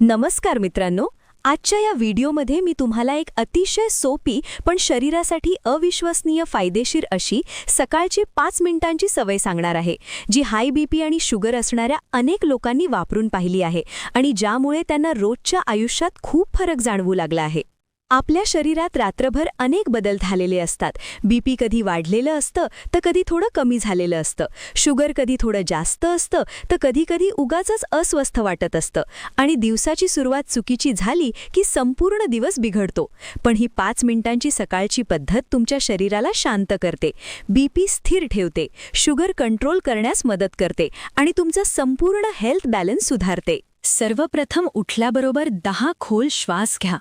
नमस्कार मित्रांनो आजच्या या व्हिडिओमध्ये मी तुम्हाला एक अतिशय सोपी पण शरीरासाठी अविश्वसनीय फायदेशीर अशी सकाळची पाच मिनिटांची सवय सांगणार आहे जी हाय बीपी आणि शुगर असणाऱ्या अनेक लोकांनी वापरून पाहिली आहे आणि ज्यामुळे त्यांना रोजच्या आयुष्यात खूप फरक जाणवू लागला आहे. आपल्या शरीरात रात्रभर अनेक बदल झालेले असतात. बीपी कधी वाढलेलं असतं तर कधी थोडं कमी झालेलं असतं. शुगर कधी थोडं जास्त असतं तर कधी कधी उगाचच अस्वस्थ वाटत असतं. आणि दिवसाची सुरुवात चुकीची झाली की संपूर्ण दिवस बिघडतो. पण ही पाच मिनिटांची सकाळची पद्धत तुमच्या शरीराला शांत करते. बीपी स्थिर ठेवते. शुगर कंट्रोल करण्यास मदत करते आणि तुमचा संपूर्ण हेल्थ बॅलन्स सुधारते. सर्वप्रथम उठल्याबरोबर दहा खोल श्वास घ्या.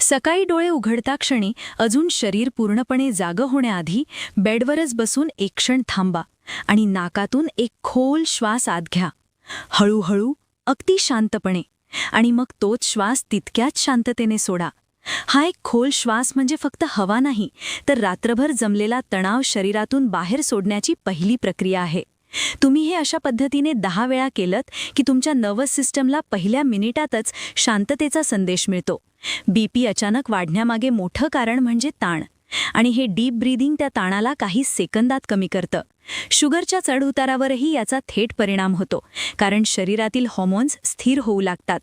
सकाळी डोळे उघडता क्षणी अजून शरीर पूर्णपणे जागं होण्याआधी बेडवरच बसून एक क्षण थांबा आणि नाकातून एक खोल श्वास आत घ्या. हळूहळू अगदी शांतपणे. आणि मग तोच श्वास तितक्याच शांततेने सोडा. हा एक खोल श्वास म्हणजे फक्त हवा नाही तर रात्रभर जमलेला तणाव शरीरातून बाहेर सोडण्याची पहिली प्रक्रिया आहे. तुम्ही हे अशा पद्धतीने दहा वेळा केलत की तुमच्या नर्वस सिस्टमला पहिल्या मिनिटातच शांततेचा संदेश मिळतो. बीपी अचानक वाढण्यामागे मोठं कारण म्हणजे ताण. आणि हे डीप ब्रीदिंग त्या ताणाला काही सेकंदात कमी करतं. शुगरच्या चढउतारावरही याचा थेट परिणाम होतो कारण शरीरातील हॉर्मोन्स स्थिर होऊ लागतात.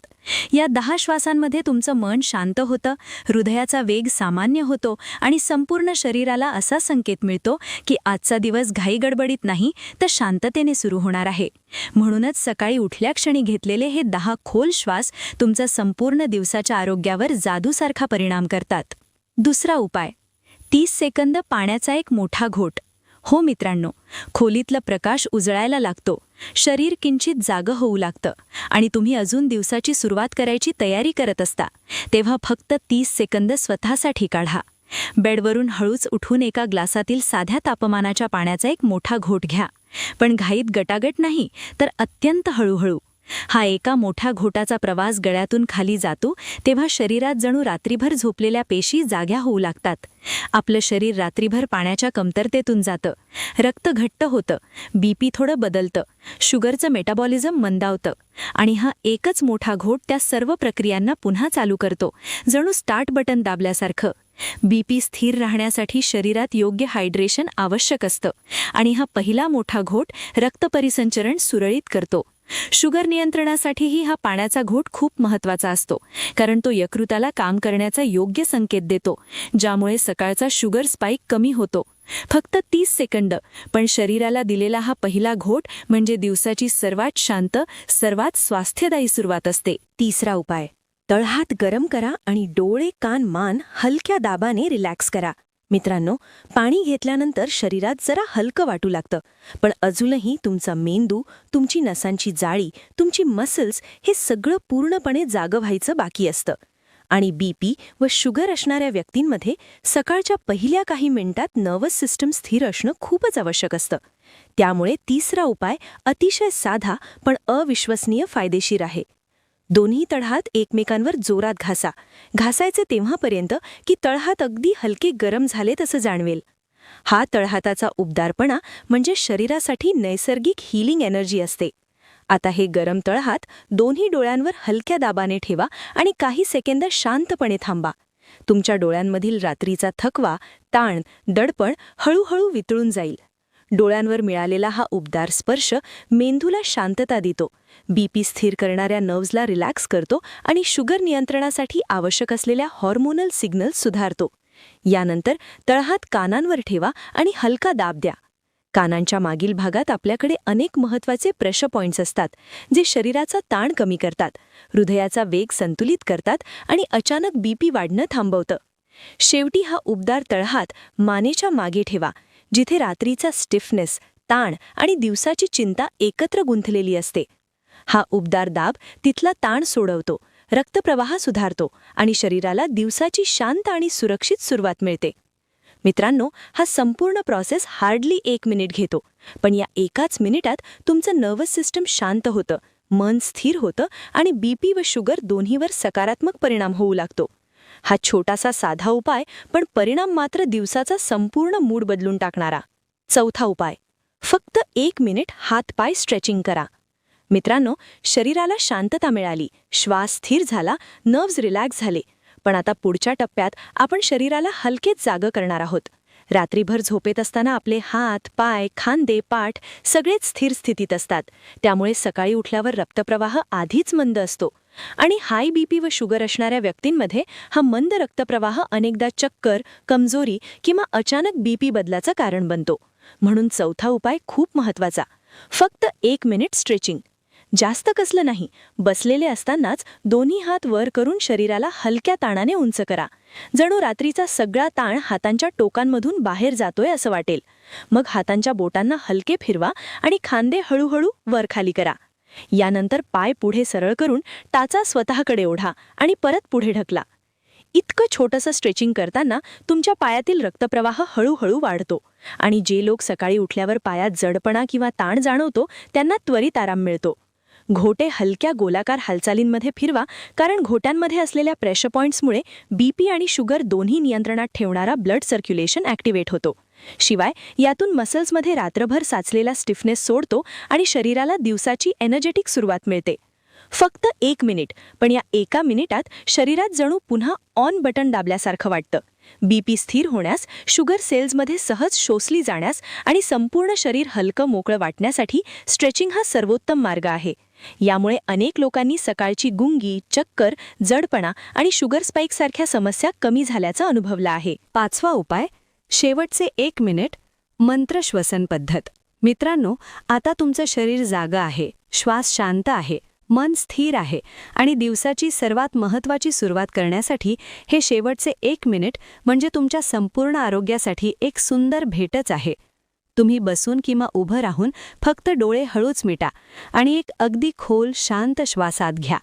या दहा श्वासांमध्ये तुमचं मन शांत होतं हृदयाचा वेग सामान्य होतो आणि संपूर्ण शरीराला असा संकेत मिळतो की आजचा दिवस घाईगडबडीत नाही तर शांततेने सुरू होणार आहे. म्हणूनच सकाळी उठल्या क्षणी घेतलेले हे दहा खोल श्वास तुमचा संपूर्ण दिवसाच्या आरोग्यावर जादूसारखा परिणाम करतात. दुसरा उपाय. तीस सेकंद पाण्याचा एक मोठा घोट. हो मित्रांनो खोलीतला प्रकाश उजळायला लागतो. शरीर किंचित जागं होऊ लागतं आणि तुम्ही अजून दिवसाची सुरुवात करायची तयारी करत असता. तेव्हा फक्त तीस सेकंद स्वतःसाठी काढा. बेडवरून हळूच उठून एका ग्लासातील साध्या तापमानाच्या पाण्याचा एक मोठा घोट घ्या. पण घाईत गटागट नाही तर अत्यंत हळूहळू. हा एका मोठा घोटाचा प्रवास गळ्यातून खाली जातो तेव्हा शरीरात जणू रात्रीभर झोपलेल्या पेशी जाग्या होऊ लागतात. आपलं शरीर रात्रीभर पाण्याच्या कमतरतेतून जातं. रक्त घट्ट होतं. बीपी थोडं बदलतं. शुगरचं मेटाबॉलिझम मंदावतं. आणि हा एकच मोठा घोट त्या सर्व प्रक्रियांना पुन्हा चालू करतो. जणू स्टार्ट बटन दाबल्यासारखं. बीपी स्थिर राहण्यासाठी शरीरात योग्य हायड्रेशन आवश्यक असतं. आणि हा पहिला मोठा घोट रक्तपरिसंचरण सुरळीत करतो. शुगर नियंत्रणासाठीही हा पाण्याचा घोट खूप महत्त्वाचा असतो कारण तो यकृताला काम करण्याचा योग्य संकेत देतो ज्यामुळे सकाळचा शुगर स्पाइक कमी होतो. फक्त तीस सेकंद पण शरीराला दिलेला हा पहिला घोट म्हणजे दिवसाची सर्वात शांत सर्वात स्वास्थ्यदायी सुरुवात असते. तिसरा उपाय तळहात गरम करा आणि डोळे कान मान हलक्या दाबाने रिलॅक्स करा. मित्रांनो पाणी घेतल्यानंतर शरीरात जरा हलकं वाटू लागतं. पण अजूनही तुमचा मेंदू तुमची नसांची जाळी तुमची मसल्स हे सगळं पूर्णपणे जागं व्हायचं बाकी असतं. आणि बीपी व शुगर असणाऱ्या व्यक्तींमध्ये सकाळच्या पहिल्या काही मिनिटात नर्वस सिस्टम स्थिर असणं खूपच आवश्यक असतं. त्यामुळे तिसरा उपाय अतिशय साधा पण अविश्वसनीय फायदेशीर आहे. दोन्ही तळहात एकमेकांवर जोरात घासा. घासायचे तेव्हापर्यंत की तळहात अगदी हलके गरम झाले तसं जाणवेल. हा तळहाताचा उबदारपणा म्हणजे शरीरासाठी नैसर्गिक हिलिंग एनर्जी असते. आता हे गरम तळहात दोन्ही डोळ्यांवर हलक्या दाबाने ठेवा आणि काही सेकंद शांतपणे थांबा. तुमच्या डोळ्यांमधील रात्रीचा थकवा ताण दडपण हळूहळू वितळून जाईल. डोळ्यांवर मिळालेला हा उबदार स्पर्श मेंदूला शांतता देतो. बीपी स्थिर करणाऱ्या नर्व्सला रिलॅक्स करतो आणि शुगर नियंत्रणासाठी आवश्यक असलेल्या हॉर्मोनल सिग्नल सुधारतो. यानंतर तळहात कानांवर ठेवा आणि हलका दाब द्या. कानांच्या मागील भागात आपल्याकडे अनेक महत्त्वाचे प्रेशर पॉइंट्स असतात जे शरीराचा ताण कमी करतात हृदयाचा वेग संतुलित करतात आणि अचानक बीपी वाढणं थांबवतं. शेवटी हा उबदार तळहात मानेच्या मागे ठेवा जिथे रात्रीचा स्टिफनेस ताण आणि दिवसाची चिंता एकत्र गुंथलेली असते. हा उबदार दाब तिथला ताण सोडवतो रक्तप्रवाह सुधारतो आणि शरीराला दिवसाची शांत आणि सुरक्षित सुरुवात मिळते. मित्रांनो हा संपूर्ण प्रोसेस हार्डली एक मिनिट घेतो पण या एकाच मिनिटात तुमचं नर्वस सिस्टम शांत होतं मन स्थिर होतं आणि बीपी व शुगर दोन्हीवर सकारात्मक परिणाम होऊ लागतो. हा छोटासा साधा उपाय पण परिणाम मात्र दिवसाचा संपूर्ण मूड बदलून टाकणारा. चौथा उपाय फक्त एक मिनिट हातपाय स्ट्रेचिंग करा. मित्रांनो शरीराला शांतता मिळाली श्वास स्थिर झाला नर्व्ज रिलॅक्स झाले पण आता पुढच्या टप्प्यात आपण शरीराला हलकेच जागं करणार आहोत. रात्रीभर झोपेत असताना आपले हात पाय खांदे पाठ सगळेच स्थिर स्थितीत असतात. त्यामुळे सकाळी उठल्यावर रक्तप्रवाह आधीच मंद असतो. आणि हाय बीपी व शुगर असणाऱ्या व्यक्तींमध्ये हा मंद रक्तप्रवाह अनेकदा चक्कर कमजोरी किंवा अचानक बीपी बदलाचं कारण बनतो. म्हणून चौथा उपाय खूप महत्त्वाचा फक्त एक मिनिट स्ट्रेचिंग. जास्त कसलं नाही. बसलेले असतानाच दोन्ही हात वर करून शरीराला हलक्या ताणाने उंच करा. जणू रात्रीचा सगळा ताण हातांच्या टोकांमधून बाहेर जातोय असं वाटेल. मग हातांच्या बोटांना हलके फिरवा आणि खांदे हळूहळू वर खाली करा. यानंतर पाय पुढे सरळ करून टाचा स्वतःकडे ओढा आणि परत पुढे ढकला. इतकं छोटंसं स्ट्रेचिंग करताना तुमच्या पायातील रक्तप्रवाह हळूहळू वाढतो आणि जे लोक सकाळी उठल्यावर पायात जडपणा किंवा ताण जाणवतो त्यांना त्वरित आराम मिळतो. घोटे हलक्या गोलाकार हालचालींमध्ये फिरवा कारण घोट्यांमध्ये असलेल्या प्रेशर पॉईंट्समुळे बीपी आणि शुगर दोन्ही नियंत्रणात ठेवणारा ब्लड सर्क्युलेशन ॲक्टिवेट होतो. शिवाय यातून मसल्समध्ये रात्रभर साचलेला स्टिफनेस सोडतो आणि शरीराला दिवसाची एनर्जेटिक सुरुवात मिळते. फक्त एक मिनिट पण या एका मिनिटात शरीरात जणू पुन्हा ऑन बटन दाबल्यासारखं वाटतं. बीपी स्थिर होण्यास शुगर सेल्समध्ये सहज शोषली जाण्यास आणि संपूर्ण शरीर हलकं मोकळं वाटण्यासाठी स्ट्रेचिंग हा सर्वोत्तम मार्ग आहे. यामुळे अनेक लोकांनी सकाळची गुंगी चक्कर जडपणा आणि शुगर स्पाईकसारख्या समस्या कमी झाल्याचं अनुभवलं आहे. पाचवा उपाय शेवटचे एक मिनिट मंत्र श्वसन पद्धत. मित्रांनो आता तुमचं शरीर जागं आहे श्वास शांत आहे मन स्थिर आहे आणि दिवसाची सर्वात महत्त्वाची सुरुवात करण्यासाठी हे शेवटचे एक मिनिट म्हणजे तुमच्या संपूर्ण आरोग्यासाठी एक सुंदर भेटच आहे. तुम्ही बसून किंवा उभं राहून फक्त डोळे हळूच मिटा आणि एक अगदी खोल शांत श्वासात घ्या.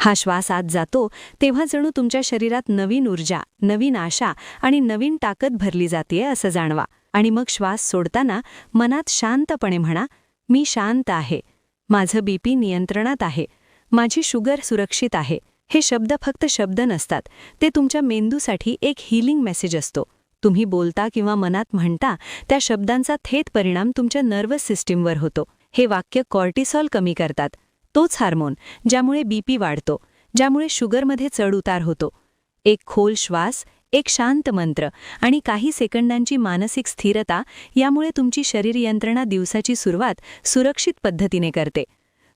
हा श्वास आत जातो तेव्हा जणू तुमच्या शरीरात नवीन ऊर्जा नवीन आशा आणि नवीन ताकद भरली जाते असं जाणवा. आणि मग श्वास सोडताना मनात शांतपणे म्हणा मी शांत आहे. माझं बीपी नियंत्रणात आहे. माझी शुगर सुरक्षित आहे. हे शब्द फक्त शब्द नसतात. ते तुमच्या मेंदूसाठी एक हीलिंग मेसेज असतो. तुम्ही बोलता किंवा मनात म्हणता त्या शब्दांचा थेट परिणाम तुमच्या नर्वस सिस्टीमवर होतो. हे वाक्य कॉर्टिसॉल कमी करतात. तोच हार्मोन ज्यामुळे बीपी वाढतो ज्यामुळे शुगरमध्ये चढउतार होतो. एक खोल श्वास एक शांत मंत्र आणि काही सेकंदांची मानसिक स्थिरता यामुळे तुमची शरीर यंत्रणा दिवसाची सुरुवात सुरक्षित पद्धतीने करते.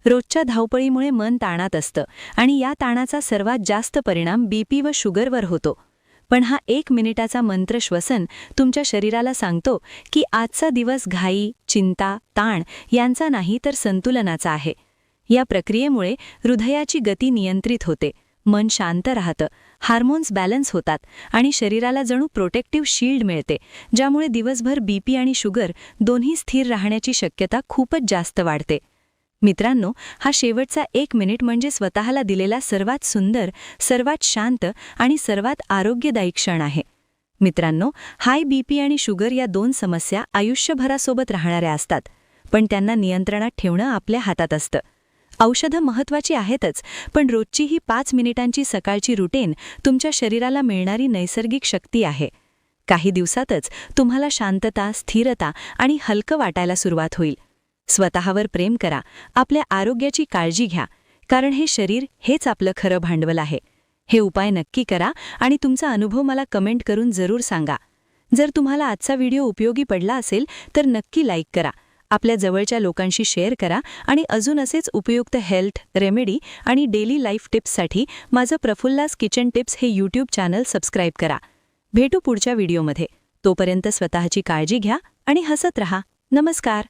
रोजच्या धावपळीमुळे मन ताणात असतं आणि या ताणाचा सर्वात जास्त परिणाम बीपी व शुगरवर होतो. पण हा एक मिनिटाचा मंत्र श्वसन तुमच्या शरीराला सांगतो की आजचा दिवस घाई चिंता ताण यांचा नाही तर संतुलनाचा आहे. या प्रक्रियेमुळे हृदयाची गती नियंत्रित होते मन शांत राहतं हार्मोन्स बॅलन्स होतात आणि शरीराला जणू प्रोटेक्टिव्ह शील्ड मिळते ज्यामुळे दिवसभर बीपी आणि शुगर दोन्ही स्थिर राहण्याची शक्यता खूपच जास्त वाढते. मित्रांनो हा शेवटचा एक मिनिट म्हणजे स्वतःला दिलेला सर्वात सुंदर सर्वात शांत आणि सर्वात आरोग्यदायी क्षण आहे. मित्रांनो हाय बीपी आणि शुगर या दोन समस्या आयुष्यभरासोबत राहणाऱ्या असतात पण त्यांना नियंत्रणात ठेवणं आपल्या हातात असतं. औषधं महत्वाची आहेतच पण रोजची ही पाच मिनिटांची सकाळची रुटीन तुमच्या शरीराला मिळणारी नैसर्गिक शक्ती आहे. काही दिवसातच तुम्हाला शांतता स्थिरता आणि हलकं वाटायला सुरुवात होईल. स्वतःवर प्रेम करा. आपल्या आरोग्याची काळजी घ्या. कारण हे शरीर हेच आपलं खरं भांडवल आहे. हे उपाय नक्की करा आणि तुमचा अनुभव मला कमेंट करून जरूर सांगा. जर तुम्हाला आजचा व्हिडिओ उपयोगी पडला असेल तर नक्की लाईक करा. आपल्या जवळच्या लोकांशी शेअर करा आणि अजून असेच उपयुक्त हेल्थ रेमेडी आणि डेली लाईफ टिप्ससाठी माझं प्रफुल्लास किचन टिप्स हे यूट्यूब चॅनल सबस्क्राईब करा. भेटू पुढच्या व्हिडिओमध्ये. तोपर्यंत स्वतःची काळजी घ्या आणि हसत रहा. नमस्कार.